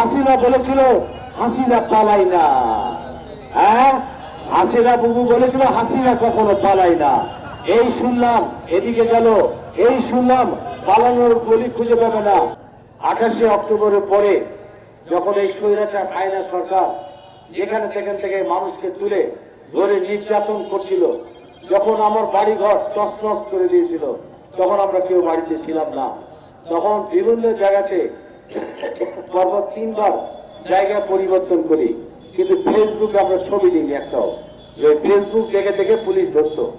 হাসিনা বলেছিল, হাসিনা পালাই না। হ্যাঁ? হাসিনা বুবু বলেছিল, হাসিনা কখনো পালাই না। এই শুনলাম, এদিকে গেল, এই শুনলাম, পালানোর গলি খুঁজে পাবে না। আঠাশে অক্টোবরের পরে যখন এই স্বৈরাচার আয়না সরকার যেখানে সেখান থেকে মানুষকে তুলে ধরে নির্যাতন করছিল, যখন আমার বাড়ি ঘর তসনস করে দিয়েছিল, তখন আমরা কেউ বাড়িতে ছিলাম না। তখন বিভিন্ন জায়গাতে পরপর তিনবার জায়গা পরিবর্তন করি। কিন্তু ফেসবুকে আমরা ছবি দিইনি একটাও। যে ফেসবুক দেখে দেখে পুলিশ ধরতো।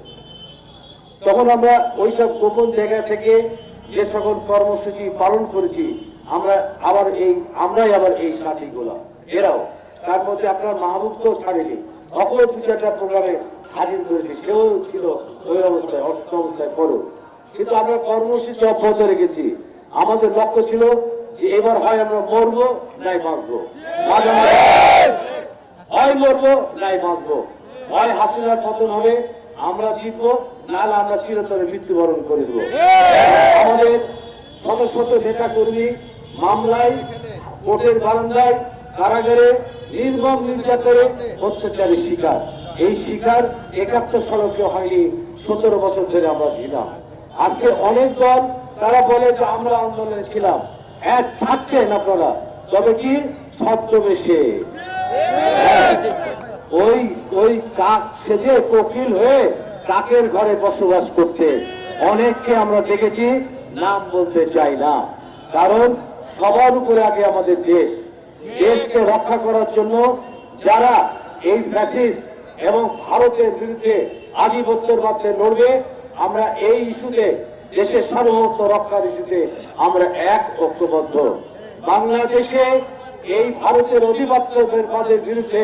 তখন আমরা ওইসব গোপন জায়গা থেকে যে সকল কর্মসূচি পালন করেছি, আমরা আবার এই, আমরাই আবার এই সাথীগুলো এরাও। তার মধ্যে আপনার মাহবুবকেও ছাড়েনি অপর দু চারটা প্রোগ্রামে হাজির করেছি। সেও ছিল ওই অবস্থায়, অসুস্থ অবস্থায় করো কিন্তু আমরা কর্মসূচি অব্যাহত রেখেছি। আমাদের লক্ষ্য ছিল যে এবার হয় আমরা মরবো, নাই বাঁচবো। হয় মরবো, নাই বাঁচবো। হয় হাসিনার পতন হবে, আমরা জিতবো, নাহলে আমরা চিরতরে মৃত্যুবরণ করে দেবো। আমাদের শত শত নেতা কর্মী মামলায় কোর্টের বারান্দায়, কারাগারে নির্মম নির্যাতনে অত্যাচারের শিকার। এই শিকার একাত্তর সড়কে হয়নি, সতেরো বছর ধরে আমরা ছিলাম। আজকে অনেক দল, তারা বলে যে আমরা আন্দোলনে ছিলাম। এক থাকতেন আপনারা। তবে কি? ছদ্মবেশে। ওই ওই কাক সেজে কোকিল হয়ে কাকের ঘরে বসবাস করতে, অনেককে আমরা দেখেছি, নাম বলতে চাই না। কারণ সবার উপরে আগে আমাদের দেশ। দেশকে রক্ষা করার জন্য যারা এই ফ্যাসিস্ট এবং ভারতের বিরুদ্ধে আধিপত্যের মাধ্যমে লড়বে, আমরা এই ইস্যুতে দেশের সার্বভৌমত্ব রক্ষার ইস্যুতে আমরা এক ঐক্যবদ্ধ। বাংলাদেশে এই ভারতের অধিপত্যের পদের বিরুদ্ধে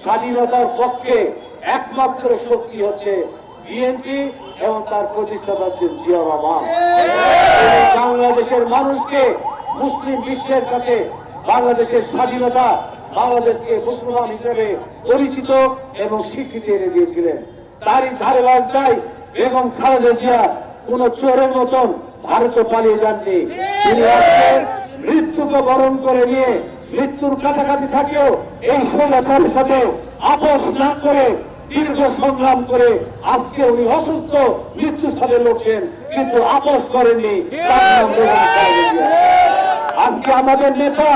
স্বাধীনতার পক্ষে একমাত্র শক্তি হচ্ছে বিএনপি এবং তার প্রতিষ্ঠাতা হচ্ছেন জিয়া রহমান বাংলাদেশের মানুষকে মুসলিম বিশ্বের কাছে বাংলাদেশের স্বাধীনতা বাংলাদেশকে মুসলমান হিসেবে পরিচিত এবং স্বীকৃতি এনে দিয়েছিলেন। তারই ধারে বাগদায় বেগম খালেদা জিয়া কোন চোরের মতন ভারতে পালিয়ে যাননি তিনি মৃত্যুকে বরণ করে নিয়ে মৃত্যুর কাছাকাছি থাকেও এই স্বৈরাচারের সাথে আপোষ না করে দীর্ঘ সংগ্রাম করে আজকে উনি অসুস্থ, মৃত্যুর সাথে লড়ছেন, কিন্তু আপোষ তার জিয়া। আজকে আমাদের নেতা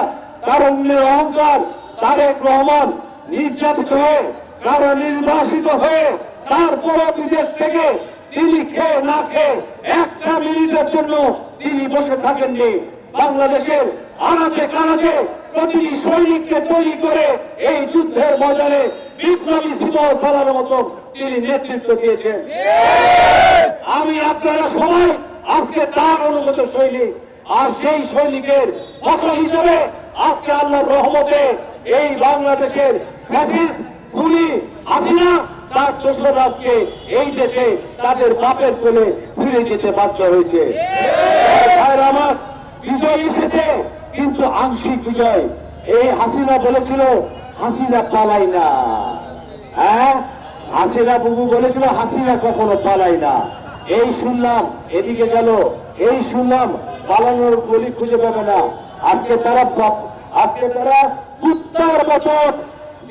তারুণ্যের অহংকার, তারেক রহমান নির্যাতিত হয়ে কারও নির্বাসিত হয়ে তারপর বিদেশ থেকে তিনি খেয়ে না খেয়ে একটা মিনিটের জন্য তিনি বসে থাকেননি। বাংলাদেশের আনাচে কানাচে প্রতিটি সৈনিককে তৈরি করে এই যুদ্ধের ময়দানে বিপ্লবী মতন তিনি নেতৃত্ব দিয়েছেন। আমি আপনারা সবাই আজকে তার অনুগত সৈনিক, আর সেই সৈনিকের ফসল হিসেবে আজকে আল্লাহর রহমতে এই বাংলাদেশের ফ্যাসিস্ট খুনি হাসিনা তার দোষর আজকে এই দেশে তাদের বাপের কোলে ফিরে যেতে বাধ্য হয়েছে। আমার, বিজয় এসেছে, কিন্তু আংশিক বিজয়। এই হাসিনা বলেছিল, হাসিনা পালাই না। হ্যাঁ হাসিনা বুবু বলেছিল, হাসিনা কখনো পালাই না। এই শুনলাম, এদিকে গেল। এই শুনলাম, পালানোর গলি খুঁজে পাবে না। আজকে তারা আজকে তারা কুত্তার মতন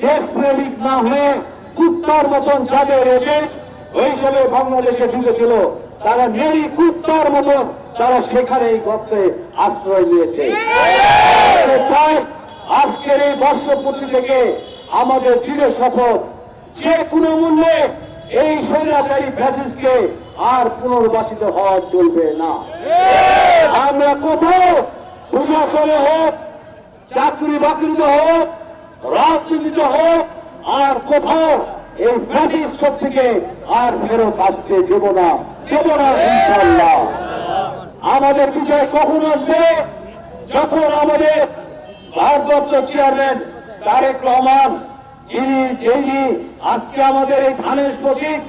দেশপ্রেমিক না হয়ে কুত্তার মতন যাদের এজেন্ট হিসেবে বাংলাদেশে ঢুকেছিল। তারা নেই কুত্তার মতন তারা সেখানে এই গর্তে আশ্রয় নিয়েছে। আজকের এই বর্ষপূর্তি থেকে আমাদের দৃঢ় শপথ, যে কোনো মূল্যে এই স্বৈরাচারী ফ্যাসিস্টকে আর পুনর্বাসিত হওয়া চলবে না। আমরা কোথাও প্রশাসনে হোক চাকরি বাকরিতে হোক, রাজনীতিতে হোক আর কোথাও এই ফ্যাসিস্ট থেকে আর ফেরত আসতে দেব না দেব না ইনশাল্লাহ আমাদের বিজয় কখন আসবে? যখন আমাদের ভারপ্রাপ্ত চেয়ারম্যান তারেক রহমান, যিনি যিনি আজকে আমাদের এই ধানের প্রতীক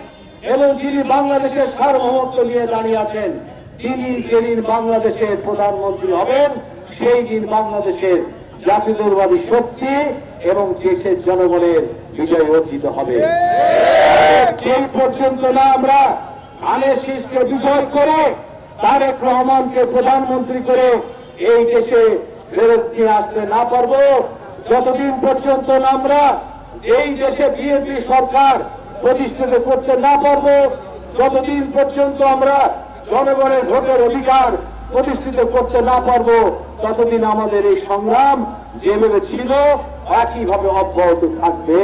এবং যিনি বাংলাদেশের সার্বভৌমত্ব নিয়ে দাঁড়িয়ে আছেন, তিনি যেদিন বাংলাদেশের প্রধানমন্ত্রী হবেন, সেই দিন বাংলাদেশের জাতীয়তাবাদী শক্তি এবং দেশের জনগণের বিজয় অর্জিত হবে। যেই পর্যন্ত না আমরা ধানের বিজয় করে তারেক রহমানকে প্রধানমন্ত্রী করে এই দেশে ফেরত নিয়ে আসতে না পারব। যতদিন পর্যন্ত না আমরা এই দেশে বিএনপি সরকার প্রতিষ্ঠিত করতে না পারব, যতদিন পর্যন্ত আমরা জনগণের ভোটের অধিকার প্রতিষ্ঠিত করতে না পারব ততদিন আমাদের এই সংগ্রাম যেভাবে ছিল একইভাবে অব্যাহত থাকবে।